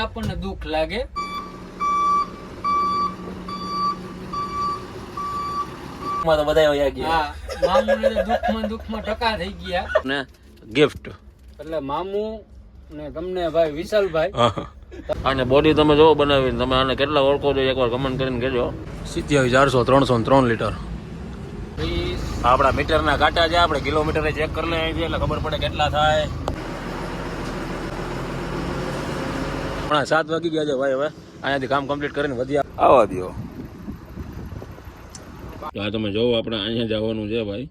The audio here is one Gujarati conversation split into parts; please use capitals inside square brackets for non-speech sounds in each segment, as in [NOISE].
આપણને દુઃખ લાગે. માં તો બધા વયા ગયા. હા મામુને તો દુઃખમાં દુઃખમાં ટકા થઈ ગયા. ને ગિફ્ટ એટલે મામુ ને તમને ભાઈ વિશાલભાઈ. અને બોડી તમે જોવો બનાવીને તમે આને કેટલા ઓળખો છો એકવાર કમેન્ટ કરીને કહેજો. સિત્યાવીસ ચારસો ત્રણસો ત્રણ લીટર. આપણા મીટરના કાંટા છે આપણે કિલોમીટર ચેક કરી લઈએ છે એટલે ખબર પડે કેટલા થાય. હમણાં સાત વાગી ગયા છે ભાઈ હવે. અહીંયાથી કામ કમ્પ્લીટ કરીને વધી આવવા દો હા તમે જોવો આપણે અહીંયા જવાનું છે ભાઈ.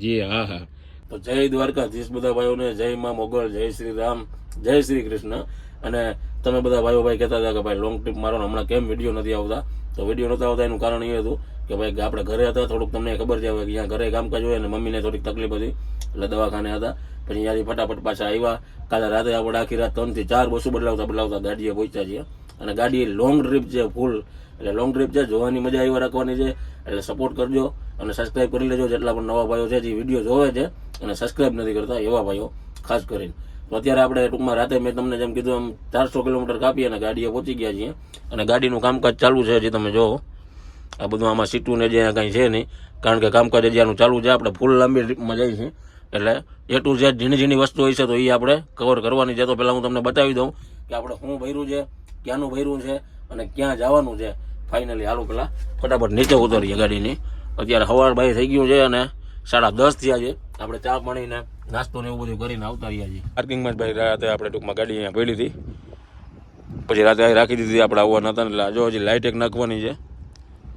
જી હા હા. તો જય દ્વારકાધીશ બધા ભાઈઓને જય માં મોગલ જય શ્રી રામ જય શ્રી કૃષ્ણ. અને તમે બધા ભાઈઓ ભાઈ કહેતા હતા કે ભાઈ લોંગ ટ્રીપ મારો હમણાં કેમ વીડિયો નથી આવતા? તો વીડિયો નહોતા આવતા એનું કારણ એ હતું કે ભાઈ આપણે ઘરે હતા થોડુંક તમને ખબર છે કે અહીંયા ઘરે કામકાજ હોય અને મમ્મીને થોડીક તકલીફ હતી. એટલે દવાખાને હતા. પછી ત્યાંથી ફટાફટ પાછા આવ્યા. કાલે રાતે આપણે આખી રાત ત્રણથી ચાર બસો બદલાવતા બદલાવતા ગાડીએ પહોંચ્યા છીએ. અને ગાડી લોંગ ટ્રીપ છે ફૂલ એટલે લોંગ ટ્રીપ છે, જોવાની મજા આવી રાખવાની છે. એટલે સપોર્ટ કરજો અને સબસ્ક્રાઇબ કરી લેજો જેટલા પણ નવા ભાઈઓ છે, જે વીડિયો જોવે છે. અને સબસ્ક્રાઇબ નથી કરતા એવા ભાઈઓ, ખાસ કરીને. તો અત્યારે આપણે ટૂંકમાં રાતે મેં તમને જેમ કીધું એમ ચારસો કિલોમીટર કાપી અને ગાડીએ પહોંચી ગયા છીએ. અને ગાડીનું કામકાજ ચાલુ છે હજી તમે જોવો. આ બધું આમાં સીટું ને જે કાંઈ છે નહીં. કારણ કે કામકાજ આનું ચાલુ છે. આપણે ફૂલ લાંબી ટ્રીપમાં જઈએ છીએ. એટલે એ ટુ જે ઝીણી ઝીણી વસ્તુ હોય છે તો એ આપણે કવર કરવાની છે. તો પહેલાં હું તમને બતાવી દઉં કે આપણે શું ભર્યું છે, ક્યાંનું ભર્યું છે અને ક્યાં જવાનું છે. ફાઇનલી હાલો પેલા ફટાફટ નીચે ઉતરીએ ગાડીની. અત્યારે સવાર ભાઈ થઈ ગયું છે અને સાડા દસ થયા છે. આપણે ચા પાણીને નાસ્તો ને એવું બધું કરીને આવતા રહ્યા છીએ. પાર્કિંગમાં જ ભાઈ રાતે આપણે ટૂંકમાં ગાડી અહીંયા પડી હતી. પછી રાતે રાખી દીધી આપણે આવવા નતા એટલે જો હજી લાઇટ એક નાખવાની છે.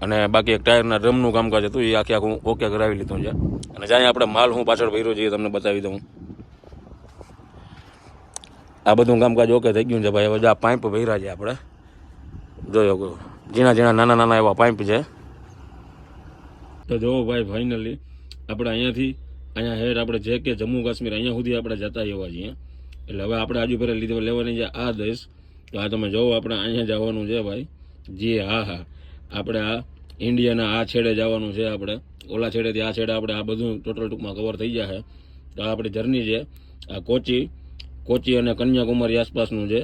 અને બાકી એક ટાયરના ડ્રમનું કામકાજ હતું, એ આખી આખું ઓકે કરાવી લીધું છે. અને જ્યાં આપણે માલ હું પાછળ ભર્યો છે એ તમને બતાવી દઉં. આ બધું કામકાજ ઓકે થઈ ગયું છે ભાઈ. હવે આ પાઇપ ભર્યા છે આપણે. જોયો. ઝીણા ઝીણા નાના નાના એવા પાઇપ છે. તો જોવો ભાઈ ફાઇનલી આપણે અહીંયાથી અહીંયા હેર આપણે જે કે જમ્મુ કાશ્મીર અહીંયા સુધી આપણે જતા એવા છીએ. એટલે હવે આપણે આજુ ફેરે લીધે લેવાની છે આ દેશ. તો આ તમે જોવો આપણે અહીંયા જવાનું છે ભાઈ. જી હા હા. આપણે આ ઇન્ડિયાના આ છેડે જવાનું છે આપણે. ઓલા છેડેથી આ છેડે આપણે આ બધું ટોટલ ટૂંકમાં કવર થઈ જશે તો આ આપણી જર્ની છે. આ કોચી કોચી અને કન્યાકુમારી આસપાસનું છે.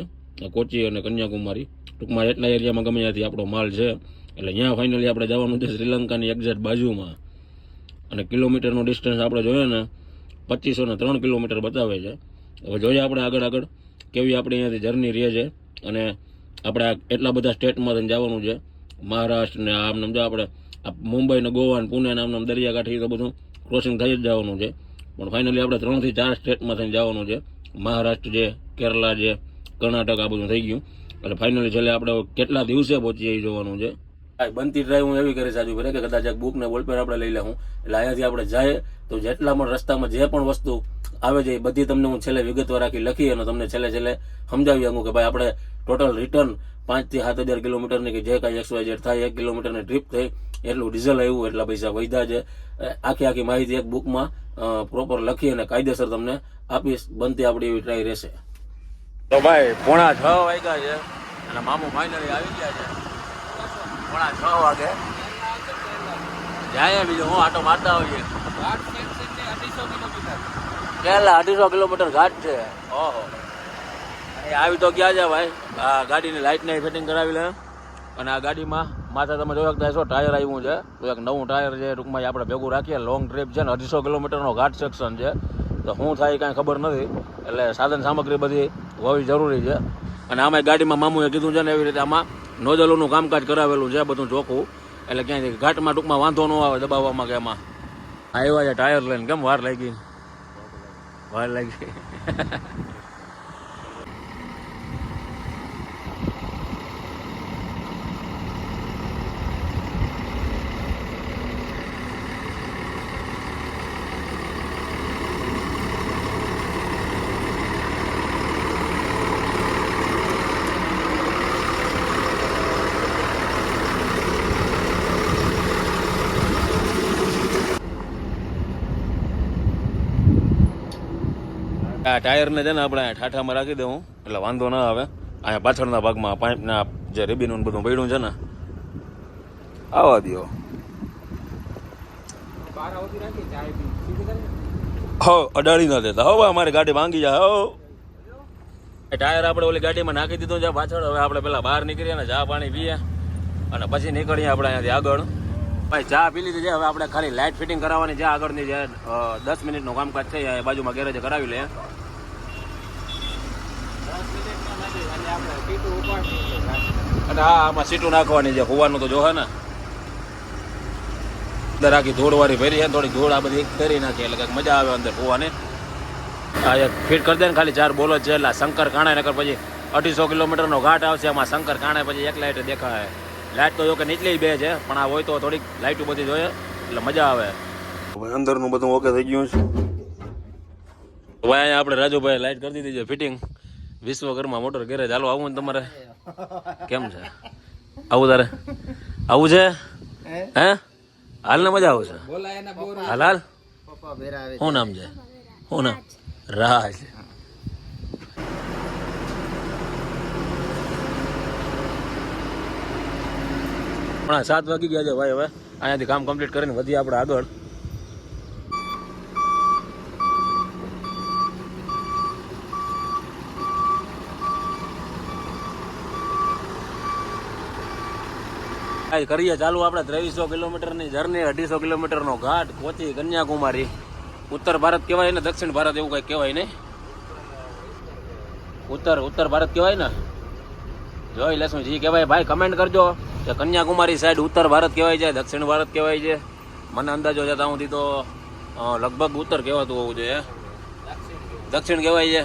કોચી અને કન્યાકુમારી. ટૂંકમાં એટલા એરિયામાં ગમે ત્યાંથી આપણો માલ છે. એટલે અહીંયા ફાઇનલી આપણે જવાનું છે શ્રીલંકાની એક્ઝેક્ટ બાજુમાં. અને કિલોમીટરનું ડિસ્ટન્સ આપણે જોઈએ ને, પચીસો ને ત્રણ કિલોમીટર બતાવે છે. હવે જોઈએ આપણે આગળ આગળ કેવી આપણી અહીંયાથી જર્ની રહે છે. અને આપણે એટલા બધા સ્ટેટમાંથી જવાનું છે. મહારાષ્ટ્ર ને આમ નામ જો આપણે આ મુંબઈ ને ગોવા પુણે નામ નામ દરિયાકાંઠે તો બધું ક્રોસિંગ થઈ જ જવાનું છે. પણ ફાઇનલી આપણે ત્રણથી ચાર સ્ટેટમાં થઈને જવાનું છે. મહારાષ્ટ્ર છે, કેરલા છે, કર્ણાટક આ બધું થઈ ગયું. એટલે ફાઇનલી છેલ્લે આપણે કેટલા દિવસે પહોંચીએ એ જોવાનું છે. બનતી ડ્રાઈવ હું એવી કરીશ આજુ કે કદાચ બુક ને બોલપેન આપણે લઈ લઉં. એટલે અહીંયાથી આપણે જાય તો જેટલા પણ રસ્તામાં જે પણ વસ્તુ આવે છે એ બધી તમને હું છેલ્લે વિગતવાર રાખી લખી અને તમને છેલ્લે છેલ્લે સમજાવી શકું કે ભાઈ આપણે ટોટલ રિટર્ન પાંચથી સાત હજાર કિલોમીટરની કે જે કાંઈ એકસો હજાર થાય એક કિલોમીટરની ટ્રીપ થઈ એટલું ડીઝલ આવ્યું એટલા પૈસા વધ્યા છે. આખી આખી માહિતી એક બુકમાં પ્રોપર લખી અને કાયદેસર તમને આપીશ. બનતી આપણી એવી ટ્રાય રહેશે. તો ભાઈ પોણા છ વાગ્યા છે અને મામુ ફાઇનલી આવી ગયા છે. પોણા છ વાગે. જાય બીજું હું આટો મારતા અઢીસો કિલોમીટર. કેટલા અઢીસો કિલોમીટર ઘાટ છે. ઓહો. આવી તો ક્યાં છે ભાઈ? આ ગાડીની લાઇટને ફિટિંગ કરાવી લે. અને આ ગાડીમાં માથે તમે જોઈ શકતા હશો ટાયર આવ્યું છે. એક નવું ટાયર છે, ટૂંકમાં આપણે ભેગું રાખીએ. લોંગ ટ્રીપ છે ને અઢીસો કિલોમીટરનો ઘાટ સેક્શન છે. તો શું થાય કાંઈ ખબર નથી. એટલે સાધન સામગ્રી બધી હોવી જરૂરી છે. અને આમાં ગાડીમાં મામુએ કીધું છે ને એવી રીતે આમાં નોઝલોનું કામકાજ કરાવેલું છે, બધું ચોખ્ખું. એટલે ક્યાંય ઘાટમાં ટૂંકમાં વાંધો ન આવે દબાવવામાં કે એમાં આવ્યા છે ટાયર લઈને કેમ વાર લાગી? વાર લાગી [LAUGHS] આ ટાયરને છે ને આપણે અહીંયા ઠાઠામાં રાખી દઉં એટલે વાંધો ના આવે. અહીંયા પાછળના ભાગમાં પાઇપના જે રેબીનું બધું પડ્યું છે ને આવવા દો હો, અડાડી ના દેતા. હો, ભાઈ, અમારી ગાડી ભાંગી જાય. હો. એ ટાયર આપણે ઓલી ગાડીમાં નાખી દીધું છે, પાછળ. હવે આપણે પેલા બહાર નીકળીએ ને ચા પાણી પીએ અને પછી નીકળીએ આપણે અહીંયાથી આગળ. ભાઈ, ચા પી લીધી છે. હવે આપણે ખાલી લાઇટ ફિટિંગ કરાવવાની છે. આગળની જે દસ મિનિટનું કામકાજ છે, એ બાજુમાં ગેરેજ કરાવી લઈએ અને હા આમાં સીટું નાખવાની છે હોવાનું તો જોહે ને. અંદર આખી ધૂળવાળી ભરી છે થોડી ધૂળ આ બધી કરી નાખી એટલે કંઈક મજા આવે અંદર હોવાની. હા એક ફિટ કરી દે ને ખાલી ચાર બોલો છે એટલે શંકર કાણા નકર પછી અઢીસો કિલોમીટરનો ઘાટ આવશે આમાં શંકર કાણા પછી એક લાઇટ દેખાય. લાઇટ તો જો કે નીચલી બે છે પણ આ હોય તો થોડીક લાઇટો બધી જોઈએ એટલે મજા આવે. અંદરનું બધું ઓકે થઈ ગયું છે. ભાઈ આપણે રાજુભાઈ લાઇટ કરી દીધી છે ફિટિંગ વિશ્વકર્મા મોટર ગેરેજ હાલો આવું ને તમારે? કેમ છે? આવું તારે? આવું છે? હે? હાલ ને મજા આવશે હાલ હાલ. શું નામ છે? શું નામ? રાજ. હમણાં સાત વાગી ગયા છે ભાઈ હવે. અહીંયાથી કામ કમ્પ્લીટ કરીને વધીએ આપણે આગળ. આજ કરીએ ચાલુ આપણે ત્રેવીસો કિલોમીટરની જર્ની અઢીસો કિલોમીટરનો ઘાટ કોચી કન્યાકુમારી. ઉત્તર ભારત કહેવાય ને દક્ષિણ ભારત એવું કંઈ કહેવાય નહીં. ઉત્તર ઉત્તર ભારત કહેવાય ને? જોઈ લેશું જી કહેવાય. ભાઈ કમેન્ટ કરજો કે કન્યાકુમારી સાઈડ ઉત્તર ભારત કહેવાય છે દક્ષિણ ભારત કહેવાય છે. મને અંદાજો જતા હું તો લગભગ ઉત્તર કહેવાતું હોવું જોઈએ. દક્ષિણ કહેવાય છે.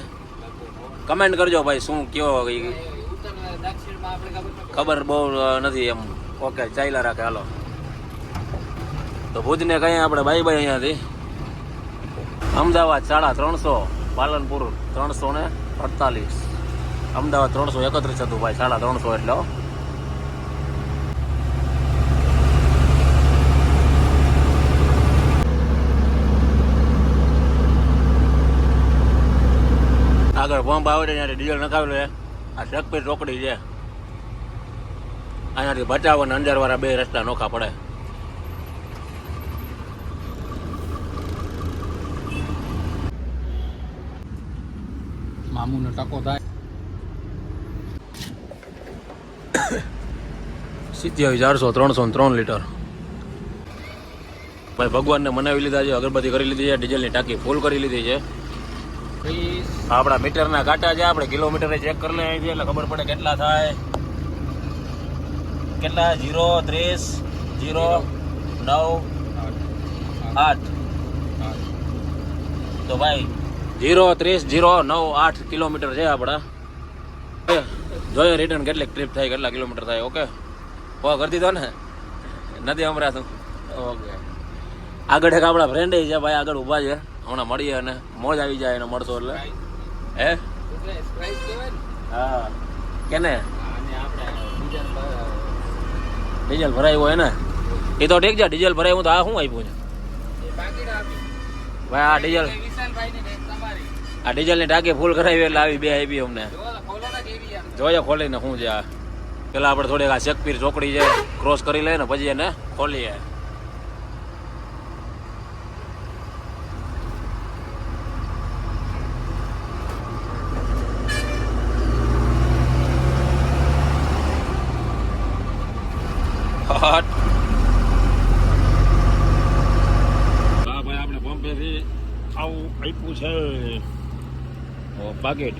કમેન્ટ કરજો ભાઈ શું ખબર ખબર બહુ નથી એમ. ઓકે, ચાલ્યા રાખે, હાલો. તો ભુજને કહીએ આપણે બાય બાય અહીંયાથી. અમદાવાદ સાડા ત્રણસો, પાલનપુર ત્રણસો ને અડતાલીસ. અમદાવાદ ત્રણસો એકત્રીસ હતું ભાઈ સાડા ત્રણસો એટલે આગળ પંપ આવે છે ત્યાંથી ડીઝલ નખાવેલું છે. આ શેકપીર રોકડી છે. અહીંયાથી બચાવ અને અંજારવાળા બે રસ્તા નોખા પડે. મામુનો ટકો થાય. સિત્યાવીસ ચારસો ત્રણસો ને ત્રણ લીટર. ભાઈ ભગવાનને મનાવી લીધા છે અગરબત્તી કરી લીધી છે ડીઝલની ટાંકી ફૂલ કરી લીધી છે. આપણા મીટરના કાંટા છે આપણે કિલોમીટરે ચેક કરી લઈએ છીએ એટલે ખબર પડે કેટલા થાય. કેટલા? જીરો ત્રીસ જીરો નવ આઠ. તો ભાઈ જીરો ત્રીસ જીરો નવ આઠ કિલોમીટર છે આપણા. જોઈએ રિટર્ન કેટલી ટ્રીપ થાય કેટલા કિલોમીટર થાય ઓકે? હો કરી દીધો ને? નથી સંભળાતું. ઓકે. આગળ એક આપણા ફ્રેન્ડ છે ભાઈ આગળ ઊભા છે. હમણાં મળીએ અને મોજ આવી જાય એને મળશો એટલે. હે? હા. કેને અને આપણે ડીઝલ પર- ડીઝલ ભરાયું હોય ને, એ તો ઠીક છે, ડીઝલ ભરાયું તો આ શું આપ્યું છે? ભાઈ, આ ડીઝલ આ ડીઝલની ટાંકી ફૂલ કરાવી એટલે આવી બે આપી અમને. જોઈએ ખોલીને શું છે આ. પેલા આપણે થોડીક આ શેકપીર ચોકડી છે ક્રોસ કરી લઈએ ને, પછી એને ખોલીએ હટ. હા ભાઈ આપણે બોમ્બેથી આવું આપ્યું છે પાકેટ.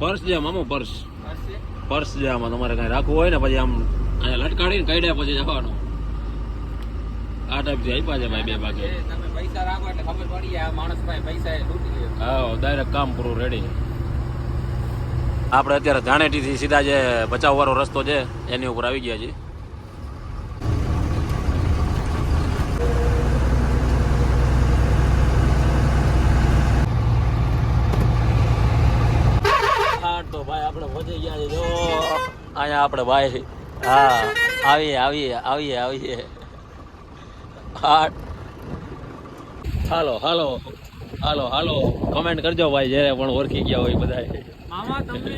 પર્સ છે મામો પર્સ. પર્સ છે આમાં તમારે કાંઈ રાખવું હોય ને પછી આમ અહીંયા લટકાડીને કાઢ્યા પછી જવાનું. આ ટાઈપથી આપ્યા છે ભાઈ બે પાકેટ તમે પૈસા રાખો એટલે ખબર પડી જાય માણસ પાસે પૈસા લૂંટી લે હા ડાયરેક્ટ કામ પૂરું રેડી આપણે અત્યારે ધાણેટીથી સીધા જે બચાવ વાળો રસ્તો છે એની ઉપર આવી ગયા છીએ હા તો ભાઈ આપણે પહોંચી ગયા છે જો અહીંયા આપણે ભાઈ હા આવીએ આવીએ આવીએ આવીએ. હા. હાલો હાલો હાલો હાલો. કમેન્ટ કરજો ભાઈ જ્યારે પણ ઓળખી ગયા હોય બધા મામા તમને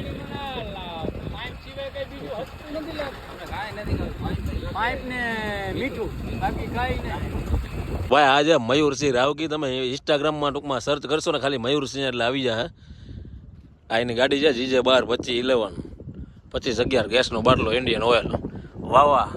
ભાઈ આજે મયુરસિંહ રાવકી તમે ઇન્સ્ટાગ્રામમાં ટૂંકમાં સર્ચ કરશો ને ખાલી મયુરસિંહ એટલે આવી જાય આ એની ગાડી છે જીજે બાર પચીસ ઇલેવન પચીસ અગિયાર ગેસનો બાટલો ઇન્ડિયન ઓઇલ વાહ વાહ.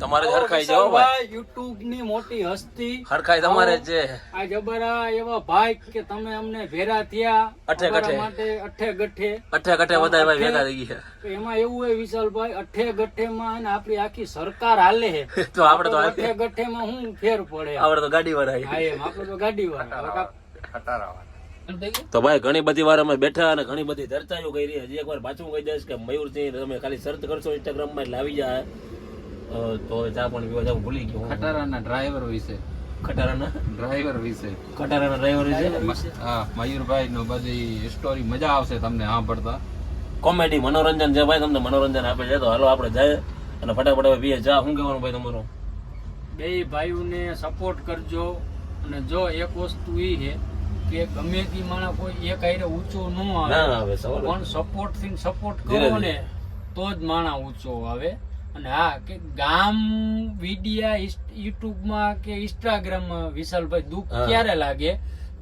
તમારે જ હરખાઈ જાઓ ભાઈ. યુટ્યુબની મોટી હસ્તી. હરખાઈ તમારે જે આ જબરા એવા ભાઈ કે તમે અમને ભેરા થયા. અઠે ગઠે. માટે અઠે ગઠે. અઠે ગઠે બધા ભાઈ ભેગા થઈ ગયા. એમાં એવું હોય વિશાલભાઈ અઠે ગઠે માં આપણી આખી સરકાર હાલે હે. [LAUGHS] તો આપણે તો અઠે ગઠે માં હું ફેર પડે. આપણે તો ગાડી વાળા આપણે તો ગાડી વાળા તો ભાઈ ઘણી બધી વાર અમે બેઠા અને ઘણી બધી ચર્ચાઓ કરી. હજી એકવાર પાછું કહી દઈશ કે મયુરસિંહ તમે ખાલી સર્ચ કરશો ઇન્સ્ટાગ્રામમાં એટલે આવી જાય. તો ચા પણ પીવા જાવ ભૂલી ગયો ખટારાના ડ્રાઈવર વિશે. ખટારાના? ડ્રાઈવર વિશે. ખટારાના ડ્રાઈવર વિશે? હા મયુરભાઈ નો બધી સ્ટોરી મજા આવશે તમને સાંભળતા. કોમેડી મનોરંજન છે ભાઈ તમને મનોરંજન આપે છે. તો હાલો આપણે જાય અને ફટાફટ હવે પીએ ચા. શું કહેવાનું ભાઈ તમારું? બે ભાઈઓને સપોર્ટ કરજો અને જો એક વસ્તુ એ છે કે ગમે તે માણસ કોઈ એક હારે ઊંચો ન આવે ના હવે સવાલ પણ સપોર્ટથી સપોર્ટ કરો ને તો જ માણસ ઊંચો આવે. અને હા કે ગામ વિડિયા યુટ્યુબમાં કે ઇન્સ્ટાગ્રામમાં વિશાલભાઈ દુઃખ ક્યારે લાગે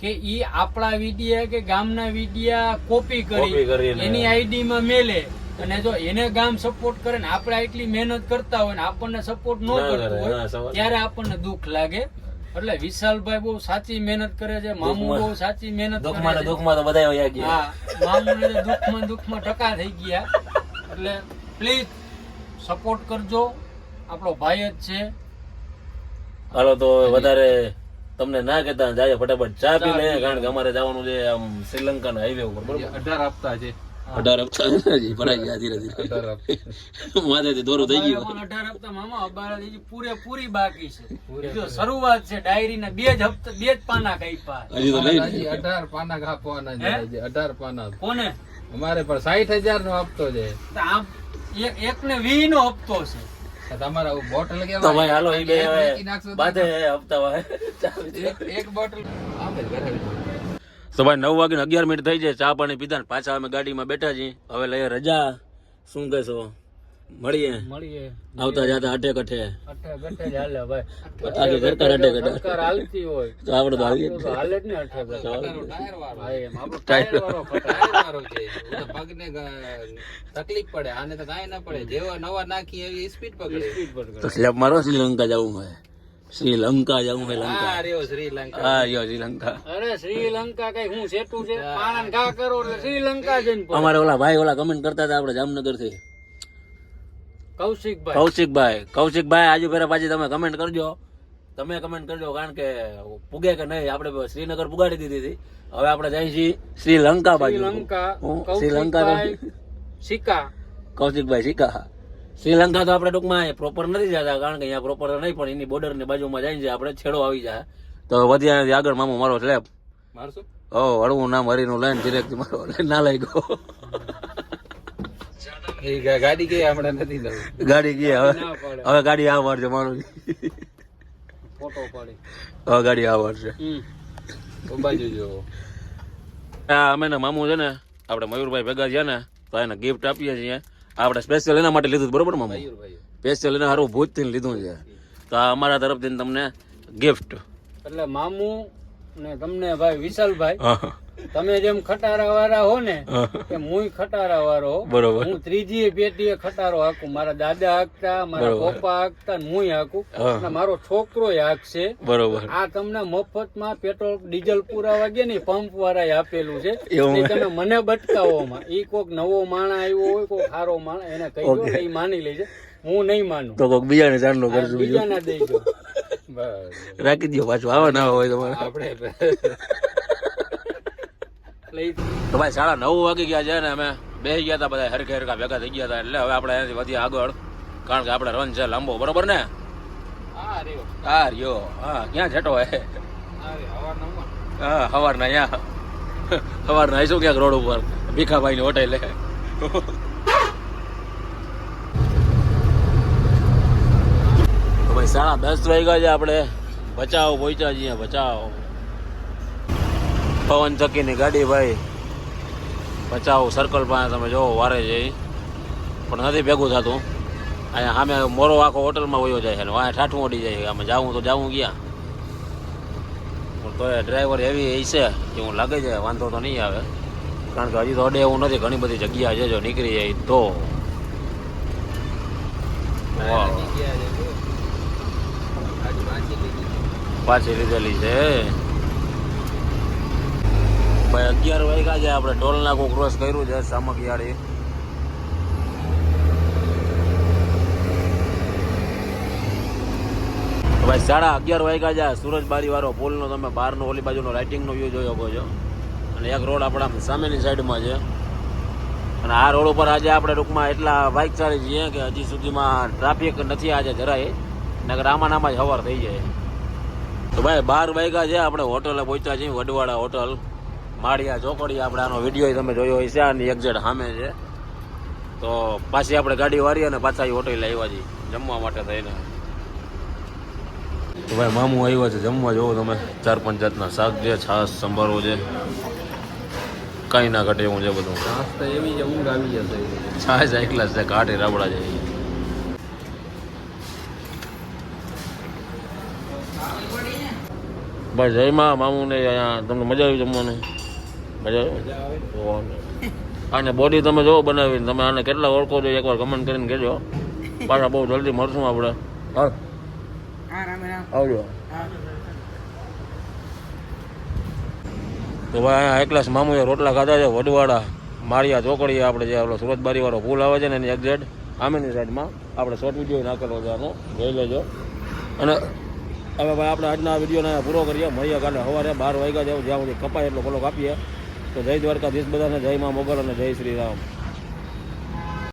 કે ઈ આપણા વિડિયા કે ગામના વિડિયા કોપી કરી એની આઈડી માં મેલે. અને જો એને ગામ સપોર્ટ કરે ને આપણે એટલી મહેનત કરતા હોય ને આપણને સપોર્ટ ન ના કરે, કરતું હોય ત્યારે આપણને દુઃખ લાગે. એટલે વિશાલભાઈ બહુ સાચી મહેનત કરે છે મામુ બહુ સાચી મહેનત દુઃખમાં કરે દુઃખમાં તો બધા વયા ગયા. હા મામુને તો દુઃખમાં દુઃખમાં ટકા થઈ ગયા. એટલે પ્લીઝ સપોર્ટ કરજો. આપણો ભાઈ જ છે. હાલો તો વધારે તમને ના કહેતા જાય ફટાફટ ચા પી લે કારણ કે અમારે જવાનું છે આમ શ્રીલંકાના હાઈવે ઉપર બરોબર? અઢાર હપ્તા છે. અઢાર હપ્તા ભરાઈ ગયા ધીરે ધીરે. માથેથી દોરું થઈ અમારે ગયું અઢાર હપ્તા મામા અબારા પૂરેપૂરી બાકી છે. જો શરૂઆત છે ડાયરી ના બે જ હપ્તા બે જ પાના કાપ્યા. હજી તો નહીં. અઢાર પાના કાપવાના છે હજી અઢાર પાના. કોને? અમારે પણ સાઠ હજાર નો હપ્તો છે. તો આમ એક એક ને વી નો હપ્તો છે. તો તમારા બોટલ કેવા તો ભાઈ હાલો એ બે હપ્તા એક બોટલ. આમ જ ભાઈ નવ વાગે અગિયાર મિનિટ થઈ જાય ચા પાણી પીધા ને પાછા અમે ગાડીમાં બેઠા છીએ. હવે લઈએ રજા. શું કહેશો? મળીએ. મળીએ. આવતા જાતા અઠે કઠે. અઠે આગે સરકાર અટે કઠે. હાલતી હોય. તો આપણે તો હાલીએ. હાલે જ ને અઠે ટાયર વાળો પગને તકલીફ પડે. આને તો કાંઈ ના પડે. જેવા નવા નાખી એવી સ્પીડ પકડે. સ્પીડ પકડે તો સ્લેબ મારો શ્રીલંકા જવું હોય. શ્રીલંકા જવું છે લંકા. આ રહ્યો શ્રીલંકા. હા યો શ્રીલંકા. અરે શ્રીલંકા કઈ હું સેટું છે? પાણાને ઘા કરો એટલે શ્રીલંકા જઈને અમારે ઓલા ભાઈ ઓલા કમેન્ટ કરતા હતા આપણે જામનગરથી કૌશિકભાઈ. કૌશિકભાઈ. કૌશિકભાઈ આજુ ફેરા પાછી તમે કમેન્ટ કરજો. તમે કમેન્ટ કરજો કારણ કે પૂગે કે નહીં આપણે શ્રીનગર પુગાડી દીધી હતી. હવે આપણે જઈએ છીએ શ્રીલંકા બાજુ. શ્રીલંકા શ્રીલંકા કૌશિકભાઈ સિક્કા કૌશિકભાઈ શીખા. શ્રીલંકા તો આપણે ટૂંકમાં પ્રોપર નથી જતા કારણ કે અહીંયા પ્રોપર નહીં પણ એની બોર્ડરની બાજુમાં જાય છે આપણે છેડો આવી જાય. તો વધ્યા આગળ મામો મારો સ્લેબ મારશો? ઓ હળવું નામ હરીનું લાઈન ડિરેક્ટ મારો ના લઈ ગયો. ગાડી ગઈ આપણે નથી ગાડી ગઈ હવે હવે ગાડી આ છે મારું. ફોટો પાડી. હવે ગાડી આ વાર છે બાજુ જો અમે ને મામુ છે ને આપણે મયુરભાઈ ભેગા છે ને તો એને ગિફ્ટ આપીએ છીએ. આપણે સ્પેશિયલ એના માટે લીધું બરોબર મામા? સ્પેશિયલ એને હારું ભૂત થઈને લીધું છે. તો અમારા તરફથી તમને ગિફ્ટ એટલે મામુ ને તમને ભાઈ વિશાલભાઈ તમે જેમ ખટારા વાળા હો ને એમ હું ખટારા વાળો બરોબર. હું ત્રીજી પેટીએ ખટારો હાકું. મારા દાદા હાકતા મારા પપ્પા હાકતા હું હાકું. અને મારો છોકરો હાકશે. બરોબર. આ તમને મફતમાં પેટ્રોલ ડીઝલ પુરાવા ગયા ને પંપ વાળા આપેલું છે. તમે મને બટકાવોમાં. ઈ કોક નવો માણા આવ્યો હોય કોક સારો માણા એને કહી દો એ માની લેજે. હું નહીં માનું. તો કોક બીજાને ચાંદલો બીજું. બીજાને દેજો બસ. રાખી દો પાછું આવા ના હોય તમારે. આપણે તો ભાઈ સાડા નવ વાગી ગયા છે ને અમે બે ગયા હતા બધા હરખે હરખા ભેગા થઈ ગયા હતા એટલે હવે આપણે એનાથી વધી આગળ. કારણ કે આપણે રન છે લાંબો બરોબર ને? હા રહ્યો હા ક્યાં છેટો હે? હા સવારના અહીંયા. સવારના આવીશું ક્યાંક રોડ ઉપર. ભીખાભાઈ ની હોટેલે ભાઈ સાડા દસ વાગ્યા છે આપણે. બચાવ પહોંચ્યા છીએ બચાવ પવન ચક્કીની ગાડી ભાઈ. બચાવ સર્કલ પાસે તમે જોવો વારે છે પણ નથી ભેગું થતું. અહીંયા સામે મોરો આખો હોટલમાં વયો જાય છે વાંહે ઠાઠું ઓડી જાય આમાં જાવું તો જાવું ગયા પણ તો ડ્રાઈવર એવી છે કે હું લાગે છે વાંધો તો નહીં આવે. કારણ કે હજી તો અડે એવું નથી ઘણી બધી જગ્યા છે જો નીકળી જાય તો. પાછી લીધેલી છે. ભાઈ, અગિયાર વાગ્યા છે આપણે ટોલ નાકું ક્રોસ કર્યું છે સામકિયાળી ભાઈ, સાડા અગિયાર વાગ્યા છે, સુરજ બારી વાળો પુલનો તમે બહારનો ઓલી બાજુનો રાઇટિંગનો વ્યૂ જોઈ શકો છો. અને એક રોડ આપણા સામેની સાઈડમાં છે. અને આ રોડ ઉપર આજે આપણે ટૂંકમાં એટલા બાઇક ચાલી છીએ કે હજી સુધીમાં ટ્રાફિક નથી આજે જરાય. નગર આમાં નામાં જ હવાર થઈ જાય. તો ભાઈ, બાર વાગ્યા છે, આપણે હોટલે પહોંચ્યા છીએ, વડવાડા હોટલ. માળિયા ચોકડી આપણે આનો વીડિયો તમે જોયો હશે આની એક્ઝેટ સામે છે. તો પાછી આપણે ગાડી વાળી અને પાછા એ હોટેલ આવ્યા છીએ જમવા માટે થઈને. તો ભાઈ મામું આવ્યા છે જમવા જોવો તમે. ચાર પાંચ જાતના શાક છે છાશ સંભારો છે. કાંઈ ના ઘટે એવું છે બધું. છાસ તો એવી છે ઊંઘ આવી જશે. છાસ એકલા છે કાઢે રાબડા છે ભાઈ જયમાં મામુને અહીંયા તમને મજા આવી જમવાની. આને બોડી તમે જોવો બનાવીને તમે આને કેટલા ઓળખો છો એકવાર કમેન્ટ કરીને કહેજો. પાછા બહુ જલ્દી મળશું આપણે. હા આવજો. તો ભાઈ આ એકલાસ મામુએ રોટલા ખાધા છે વડવાડા માળિયા ચોકડીએ આપણે જે આપણો સુરત બારીવાળો પુલ આવે છે ને એની એક્ઝેટ આમેની સાઈડમાં આપણે શોર્ટ વીડિયો નાખેલો છે આનો. જોઈ લેજો. અને હવે ભાઈ આપણે આજના વિડીયોને પૂરો કરીએ. મળીએ કાલે સવારે બાર વાગ્યા જેવું જ્યાં સુધી કપાય એટલો ફોલો કાપીએ તો જય દ્વારકાધીશ બધાને જય મા મોગલ અને જય શ્રી રામ.